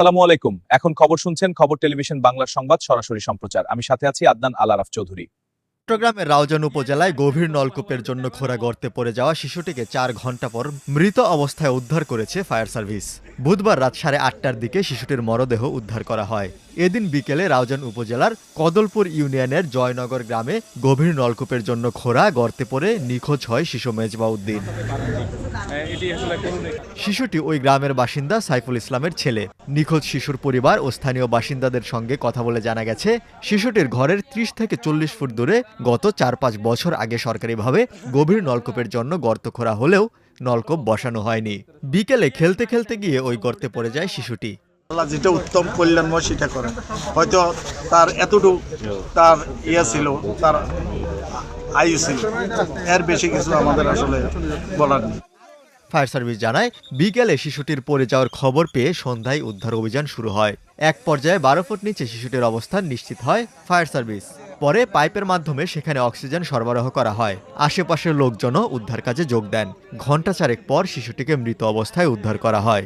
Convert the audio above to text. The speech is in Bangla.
আসসালামু আলাইকুম। এখন খবর শুনছেন খবর টেলিভিশন বাংলার সংবাদ, সরাসরি সম্প্রচার। আমি সাথে আছি আদনান আলারাফ চৌধুরী। চট্টগ্রামের রাউজান উপজেলায় গভীর নলকূপের জন্য খোরা গর্তে পড়ে যাওয়া শিশুটিকে চার ঘণ্টা পর মৃত অবস্থায় উদ্ধার করেছে ফায়ার সার্ভিস। বুধবার রাত সাড়ে আটটার দিকে শিশুটির মরদেহ উদ্ধার করা হয়। এদিন বিকেলে রাউজান উপজেলার কদলপুর ইউনিয়নের জয়নগর গ্রামে গভীর নলকূপের জন্য খোঁড়া গর্তে পড়ে নিখোঁজ হয় শিশু মেজবা উদ্দিন শিশুটি ওই গ্রামের বাসিন্দা সাইফুল ইসলামের ছেলে। নিখোঁজ শিশুর পরিবার ও স্থানীয় বাসিন্দাদের সঙ্গে কথা বলে জানা গেছে, শিশুটির ঘরের ত্রিশ থেকে চল্লিশ ফুট দূরে গত চার পাঁচ বছর আগে সরকারিভাবে গভীর নলকূপের জন্য গর্ত খোঁড়া হলেও নলকূপ বসানো হয়নি। বিকেলে খেলতে খেলতে গিয়ে ওই গর্তে পড়ে যায় শিশুটি। যেটা উত্তম কল্যাণময় সেটা করেন হয়তো তার এতটুকু তার ইয়ে ছিল, তার আয়ু ছিল। এর বেশি কিছু আমাদের আসলে বলার নেই। ফায়ার সার্ভিস জানায়, বিকেলে শিশুটির পড়ে যাওয়ার খবর পেয়ে সন্ধ্যায় উদ্ধার অভিযান শুরু হয়। এক পর্যায়ে বারো ফুট নিচে শিশুটির অবস্থান নিশ্চিত হয় ফায়ার সার্ভিস। পরে পাইপের মাধ্যমে সেখানে অক্সিজেন সরবরাহ করা হয়। আশেপাশের লোকজনও উদ্ধার কাজে যোগ দেন। ঘণ্টা চারেক পর শিশুটিকে মৃত অবস্থায় উদ্ধার করা হয়।